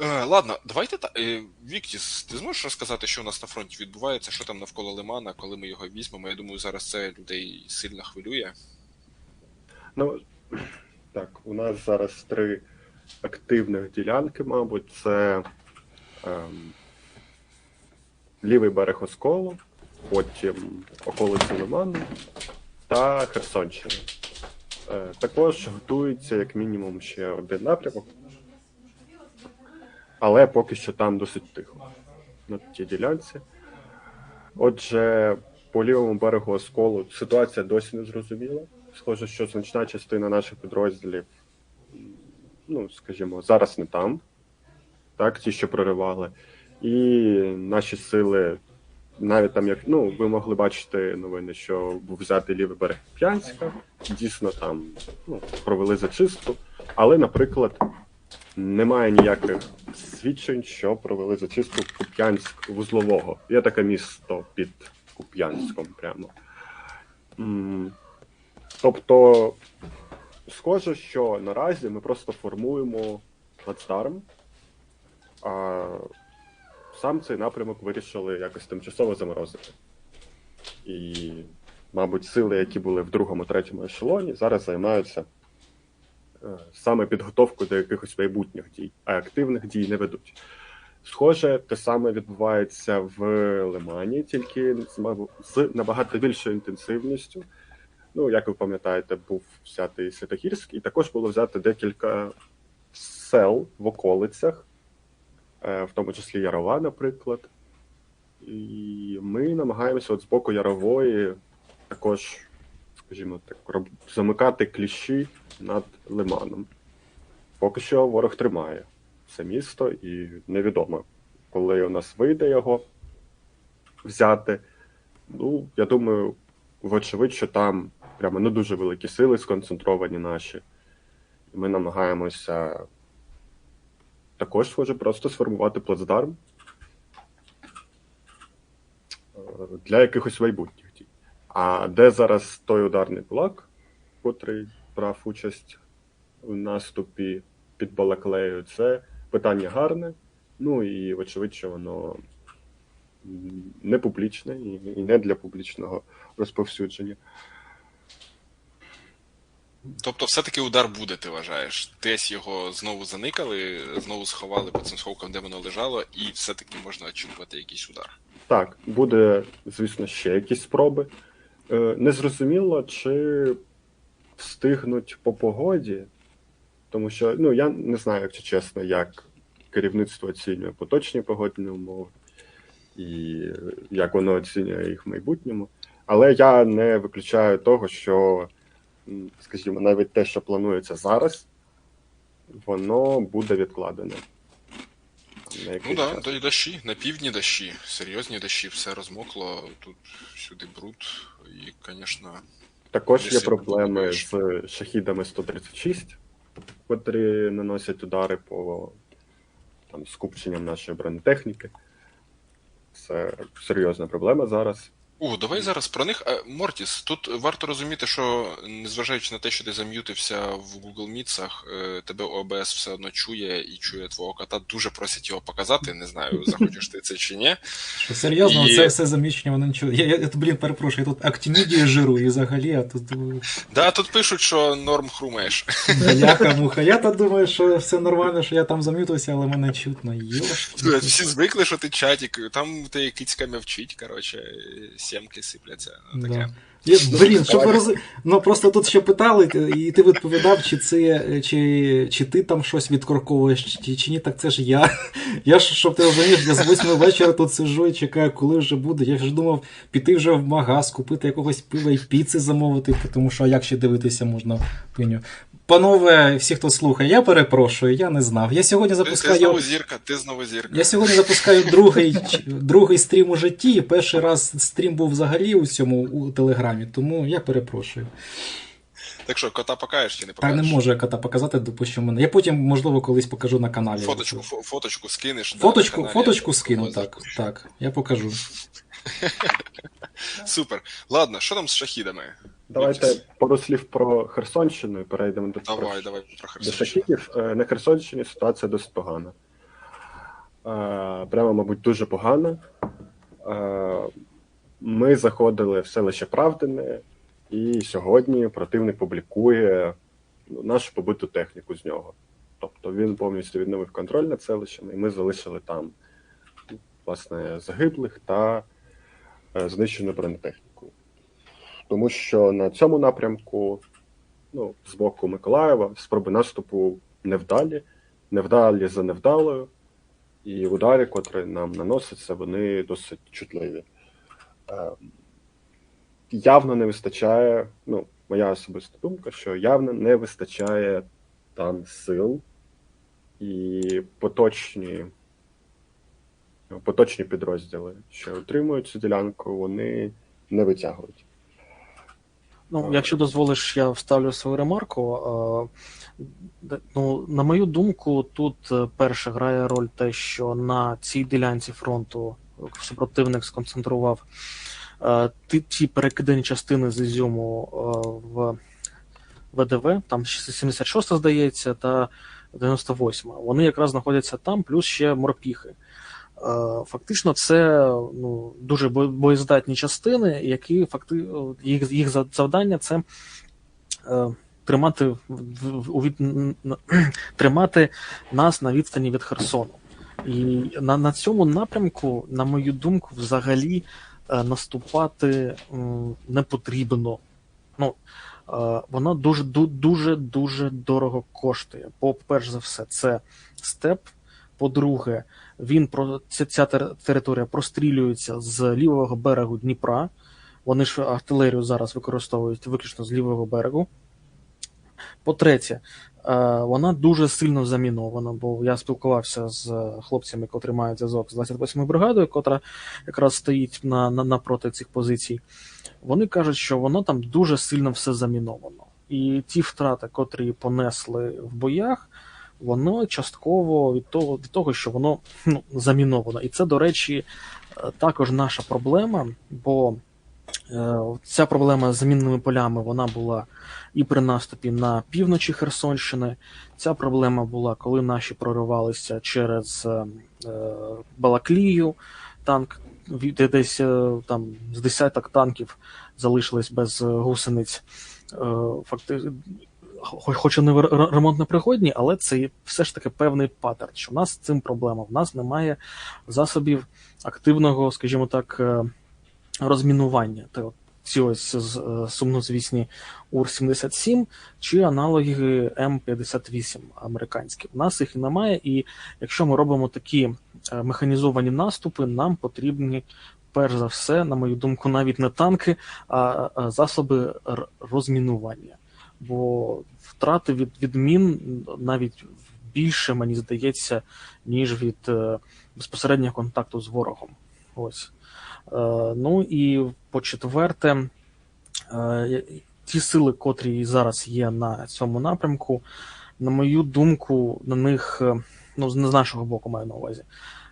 Е, ладно, давайте та е, Віктіс, ти зможеш розказати, що у нас на фронті відбувається, що там навколо Лимана, коли ми його візьмемо? Я думаю, зараз це людей сильно хвилює. Ну, так, у нас зараз три активних ділянки, мабуть, це ем, лівий берег Осколу, потім околиці Лиману та Херсонщина. Е, також готується як мінімум ще один напрямок. Але поки що там досить тихо на тій ділянці. Отже, по лівому берегу Осколу ситуація досі не зрозуміла. Схоже, що значна частина наших підрозділів, ну, скажімо, зараз не там, так, ті, що проривали. І наші сили, навіть там, як ну, ви могли бачити новини, що був взятий лівий берег П'янська, дійсно там ну, провели зачистку. Але, наприклад, немає ніяких свідчень, що провели зачистку Куп'янськ вузлового. Є таке місто під Куп'янськом прямо. Тобто, схоже, що наразі ми просто формуємо плацдарм, а сам цей напрямок вирішили якось тимчасово заморозити. І, мабуть, сили, які були в другому, третьому ешелоні, зараз займаються саме підготовкою до якихось майбутніх дій, а активних дій не ведуть. Схоже, те саме відбувається в Лимані, тільки з набагато більшою інтенсивністю. Ну, як ви пам'ятаєте, був взятий Святогірськ, і також було взято декілька сел в околицях, е, в тому числі Ярова, наприклад. І ми намагаємося от з боку Ярової також, скажімо так, замикати кліщі над лиманом. Поки що ворог тримає це місто, і невідомо, коли у нас вийде його взяти. Ну, я думаю, вочевидь, що там прямо не дуже великі сили сконцентровані наші. Ми намагаємося також, схоже, просто сформувати плацдарм е, для якихось майбутніх. А де зараз той ударний кулак, котрий брав участь у наступі під Балаклею, це питання гарне. Ну і вочевидь, що воно не публічне і не для публічного розповсюдження. Тобто, все-таки удар буде, ти вважаєш? Десь його знову заникали, знову сховали по цим сховкам, де воно лежало, і все-таки можна очікувати якийсь удар. Так, буде, звісно, ще якісь спроби. Е, Незрозуміло, чи встигнуть по погоді, тому що ну, я не знаю, якщо чесно, як керівництво оцінює поточні погодні умови і як воно оцінює їх в майбутньому. Але я не виключаю того, що, скажімо, навіть те, що планується зараз, воно буде відкладене. На Ну так, да, дощі, на півдні дощі, серйозні дощі, все розмокло, тут сюди бруд, і, звісно, Також є проблеми з шахідами 136, котрі наносять удари по там, скупченням нашої бронетехніки. Це серйозна проблема зараз. О, давай зараз про них. Е, Мортіс, тут варто розуміти, що незважаючи на те, що ти зам'ютився в Google Meets, е, тебе ОБС все одно чує і чує твого кота. Дуже просять його показати. Не знаю, захочеш ти це чи ні. Що серйозно, І- це все заміщення, воно нічого. Я, я, я блін, перепрошую, я тут актинідію жиру і взагалі, а тут думаю, Да, тут пишуть, що норм хрумаєш. бляха муха. Я то думаю, що все нормально, що я там зам'ютився, але мене чутно. Йош. Всі звикли, що ти чатік, там ти кицька мовчить, коротше, сімки сипляться. Ну, Таке. Да. Я, блін, щоб ви роз... Ну просто тут ще питали, і ти відповідав, чи це чи, чи ти там щось відкорковуєш, чи, чи ні, так це ж я. Я ж, щоб ти розумієш, я з 8 вечора тут сижу і чекаю, коли вже буде. Я ж думав піти вже в магаз, купити якогось пива і піци замовити, тому що як ще дивитися можна пиню. Панове, всі, хто слухає, я перепрошую, я не знав. Я сьогодні Ти, ти запускаю. знову зірка, ти знову зірка. Я сьогодні запускаю другий, другий стрім у житті. Перший раз стрім був взагалі у цьому у телеграмі, тому я перепрошую. Так що, кота покаєш чи не Та покаєш? не можу я кота показати, допущу мене. Я потім, можливо, колись покажу на каналі. Фоточку, фо- фоточку скинеш. Фоточку, на каналі. фоточку скину, так. Так, я покажу. Супер. Ладно, що там з шахідами? Давайте пару слів про Херсонщину і перейдемо до, Давай, про, давай про до шахідів. Е, На Херсонщині ситуація досить погана. прямо, мабуть, дуже погано. Ми заходили в селище Правдине, і сьогодні противник публікує ну, нашу побиту техніку з нього. Тобто він повністю відновив контроль над селищем, і ми залишили там власне загиблих та е, знищену бронетехніку. Тому що на цьому напрямку, ну, з боку Миколаєва, спроби наступу невдалі, невдалі за невдалою, і удари, котрі нам наносяться, вони досить чутливі. Е, явно не вистачає, ну, моя особиста думка, що явно не вистачає там сил і поточні, поточні підрозділи, що отримують цю ділянку, вони не витягують. Ну, якщо дозволиш, я вставлю свою ремарку. Е, Ну, на мою думку, тут е, перше грає роль те, що на цій ділянці фронту супротивник сконцентрував е, ті, перекидані частини з Ізюму е, в ВДВ, там 76 здається, та 98. Вони якраз знаходяться там, плюс ще морпіхи. Е, Фактично, це ну, дуже боєздатні частини, які факти, їх, їх за- завдання це тримати, тримати нас на відстані від Херсону. І на, на цьому напрямку, на мою думку, взагалі е, наступати не потрібно. Ну, е, воно дуже дуже дуже дорого коштує. По перш за все, це степ. По-друге, він про ця, ця територія прострілюється з лівого берегу Дніпра. Вони ж артилерію зараз використовують виключно з лівого берегу. По-третє, вона дуже сильно замінована, бо я спілкувався з хлопцями, котрі мають зв'язок з 28-ю бригадою, котра якраз стоїть на, на, напроти цих позицій. Вони кажуть, що воно там дуже сильно все заміновано. І ті втрати, котрі понесли в боях, воно частково від того, від того що воно ну, заміновано. І це, до речі, е, також наша проблема, бо е, ця проблема з замінними полями вона була і при наступі на півночі Херсонщини. Ця проблема була, коли наші проривалися через е, е, Балаклію, танк, десь е, там з десяток танків залишились без е, гусениць. Е, Факти... Хоч, р- р- ремонтно пригодні, але це все ж таки певний паттерн, що в нас з цим проблема. В нас немає засобів активного, скажімо так, е, розмінування. Та ці ось з- е, сумнозвісні УР-77 чи аналоги М58 американські. У нас їх немає, і якщо ми робимо такі е, механізовані наступи, нам потрібні. Перш за все, на мою думку, навіть не танки, а засоби розмінування. Бо втрати від, від мін навіть більше, мені здається, ніж від е, безпосереднього контакту з ворогом. Ось. Е, ну і по-четверте, е, ті сили, котрі зараз є на цьому напрямку, на мою думку, на них, е, ну, з нашого боку маю на увазі,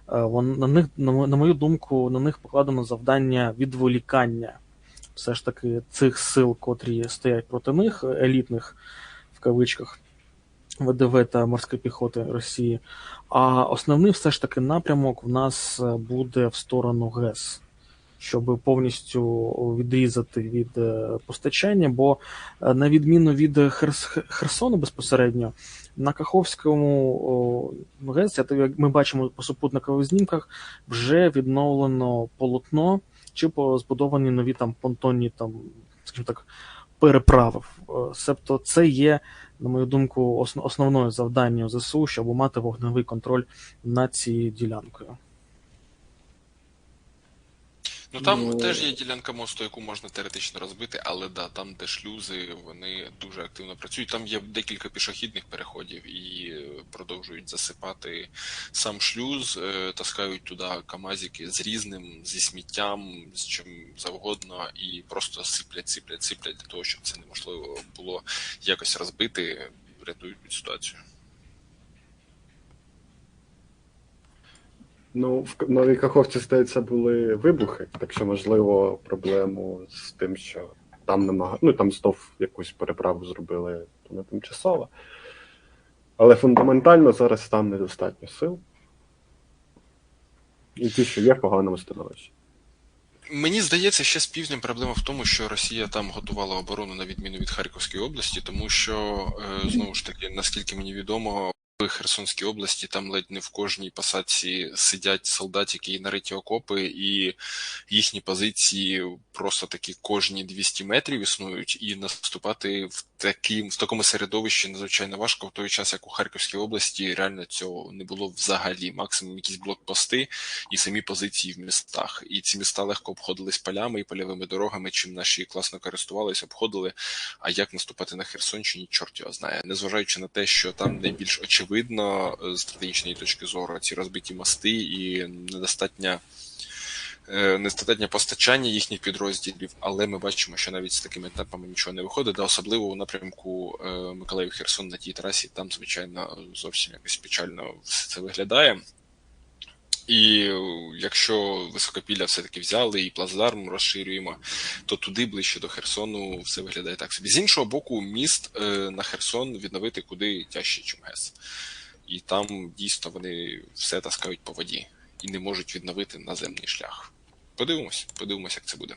вон, на, них, на, мою думку, на них покладено завдання відволікання все ж таки цих сил, котрі стоять проти них, елітних в кавичках. ВДВ та морської піхоти Росії. А основний все ж таки напрямок в нас буде в сторону ГЕС, щоб повністю відрізати від е, постачання. Бо е, на відміну від Херс- Херсону безпосередньо, на Каховському о, ГЕС, як ми бачимо по супутникових знімках, вже відновлено полотно, чи збудовані нові там понтонні, там, скажімо так, переправи. Е, Себто це є на мою думку, ос- основною завданням ЗСУ, щоб мати вогневий контроль над цією ділянкою. Ну там Ну- теж є ділянка мосту, яку можна теоретично розбити, але да, там, де шлюзи, вони дуже активно працюють. Там є декілька пішохідних переходів і е, продовжують засипати сам шлюз, е, таскають туди камазики з різним, зі сміттям, з чим завгодно, і просто сиплять, сиплять, сиплять для того, щоб це неможливо було якось розбити, рятують ситуацію. Ну, в Новій Каховці, здається, були вибухи, так що, можливо, проблему з тим, що там намага... ну, там знов якусь переправу зробили то не тимчасово. Але фундаментально зараз там недостатньо сил. І ті, що є в поганому становищі. Мені здається, ще з півднем проблема в тому, що Росія там готувала оборону на відміну від Харківської області, тому що е, знову ж таки, наскільки мені відомо, Херсонській області там ледь не в кожній посадці сидять солдатики і нариті окопи, і їхні позиції просто такі кожні 200 метрів існують, і наступати в таким в такому середовищі надзвичайно важко в той час, як у Харківській області реально цього не було взагалі. Максимум якісь блокпости і самі позиції в містах. І ці міста легко обходились полями і польовими дорогами, чим наші класно користувались, обходили. А як наступати на Херсонщині, чорт його знає. Незважаючи на те, що там найбільш очевидно е, з стратегічної точки зору ці розбиті мости і недостатня. е, Недостатнє постачання їхніх підрозділів, але ми бачимо, що навіть з такими етапами нічого не виходить, а особливо у напрямку е, Миколаїв Херсон на тій трасі, там, звичайно, зовсім якось печально все це виглядає. І якщо високопілля все-таки взяли і плацдарм розширюємо, то туди ближче до Херсону все виглядає так собі. З іншого боку, міст е, на Херсон відновити куди тяжче, чим ГЕС. І там дійсно вони все таскають по воді і не можуть відновити наземний шлях. Подивимось, подивимось, як це буде.